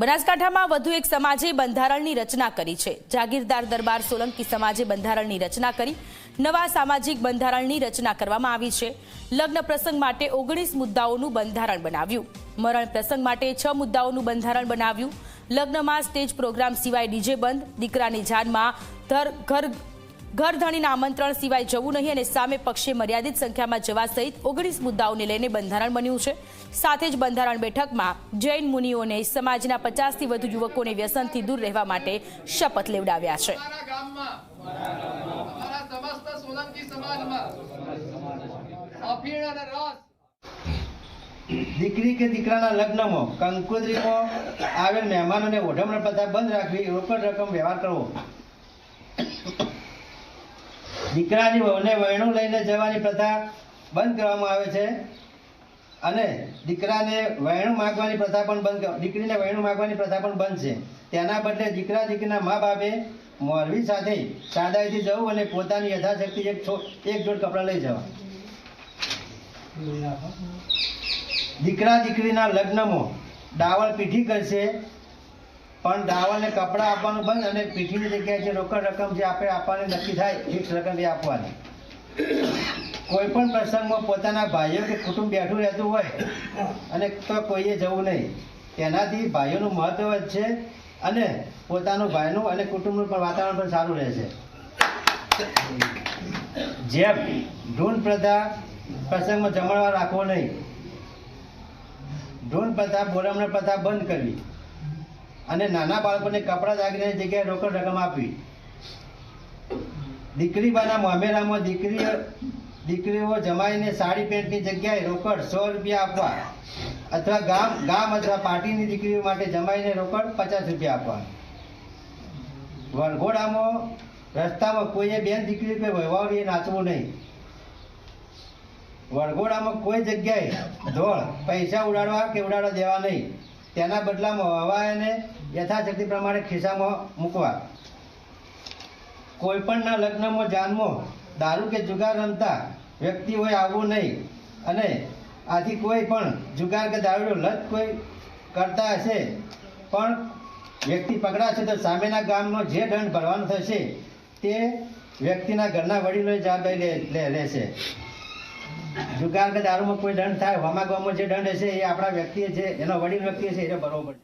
બનાસકાંઠામાં વધુ એક સમાજે બંધારણની રચના કરી છે. જાગીરદાર દરબાર સોલંકી સમાજે બંધારણની રચના કરી, નવા સામાજિક બંધારણની રચના કરવામાં આવી છે. લગ્ન પ્રસંગ માટે ઓગણીસ મુદ્દાઓનું બંધારણ બનાવ્યું. મરણ પ્રસંગ માટે છ મુદ્દાઓનું બંધારણ બનાવ્યું. લગ્નમાં સ્ટેજ પ્રોગ્રામ સિવાય ડીજે બંધ, દીકરાની જાનમાં ધર ઘર ધણીના આમંત્રણ સિવાય જવું નહીં અને સામે પક્ષે મર્યાદિત સંખ્યામાં જવા સહિત ઓગણીસ મુદ્દાઓને લઈને બંધારણ બન્યું છે. સાથે જ બંધારણ બેઠકમાં જૈન મુનિઓને સમાજના પચાસથી વધુ યુવકોને વ્યસનથી દૂર રહેવા માટે શપથ લેવડાવ્યા છે. દીકરી કે દીકરાના લગ્નમાં કંકોત્રીમાં આવેલ મહેમાનોને ઓઢમણ પ્રથા બંધ રાખવી રોકડ રકમ વ્યવહાર કરવો. દીકરાની વહુને વહેણું લઈને જવાની પ્રથા બંધ કરવામાં આવે છે. અને દીકરાને વહેણું માગવાની પ્રથા પણ બંધ કર- દીકરીને વહેણું માગવાની પ્રથા પણ બંધ છે. તેના બદલે દીકરા દીકરીના મા બાપે મોરવી સાથે સાદાઈથી જવું અને પોતાની યથાશક્તિ એક એક જોડ કપડાં લઈ જવા. દીકરા દીકરીના લગ્નમાં ડાવળ પીઠી કરશે પણ દાવાને કપડાં આપવાનું બંધ અને પીઠીની જગ્યાએ જે રોકડ રકમ જે આપણે આપવાની નક્કી થાય, ફિક્સ રકમ એ આપવાની. કોઈ પણ પ્રસંગમાં પોતાના ભાઈઓ કે કુટુંબ બેઠું રહેતું હોય અને તો કોઈએ જવું નહીં. તેનાથી ભાઈઓનું મહત્વ છે અને પોતાનું ભાઈનું અને કુટુંબનું પણ વાતાવરણ પણ સારું રહેશે જેમ ઢૂંઢ પ્રથા પ્રસંગમાં જમણવાર રાખવો નહીં. ઢૂંઢ પ્રથા બોરામણ પ્રથા બંધ કરવી. અને નાના બાળકોને કપડાં દાગીનાની જગ્યાએ રોકડ રકમ આપવી. દીકરી બાના મામેરામાં દીકરી દીકરીઓ જમાઈને સાડી પેન્ટની જગ્યાએ રોકડ સો રૂપિયા આપવા. અથવા ગામ ગામ અથવા પાર્ટીની દીકરીઓ માટે જમાઈને રોકડ પચાસ રૂપિયા આપવા. વરઘોડામાં રસ્તામાં કોઈએ બેન દીકરી કે વહેવાડીએ નાચવું નહીં. વરઘોડામાં કોઈ જગ્યાએ ધોળ, પૈસા ઉડાડવા કે ઉડાડવા દેવા નહીં. તેના બદલામાં હવાને યથાશક્તિ પ્રમાણે ખિસ્સામાં મૂકવા. કોઈપણના લગ્નમાં જાનમાં દારૂ કે જુગાર રમતા વ્યક્તિઓએ આવવું નહીં અને આથી કોઈ પણ જુગાર કે દારૂનો લત કોઈ કરતા હશે, પણ વ્યક્તિ પકડાશે તો સામેના ગામનો જે દંડ ભરવાનો થશે તે વ્યક્તિના ઘરના વડીલોએ જવાબદારી લેશે. જુગાર કે દારૂમાં કોઈ દંડ થાય ગામમાં જે દંડ હશે એ આપણા વ્યક્તિએ છે, એનો વડીલ વ્યક્તિએ છે, એને ભરવો પડશે.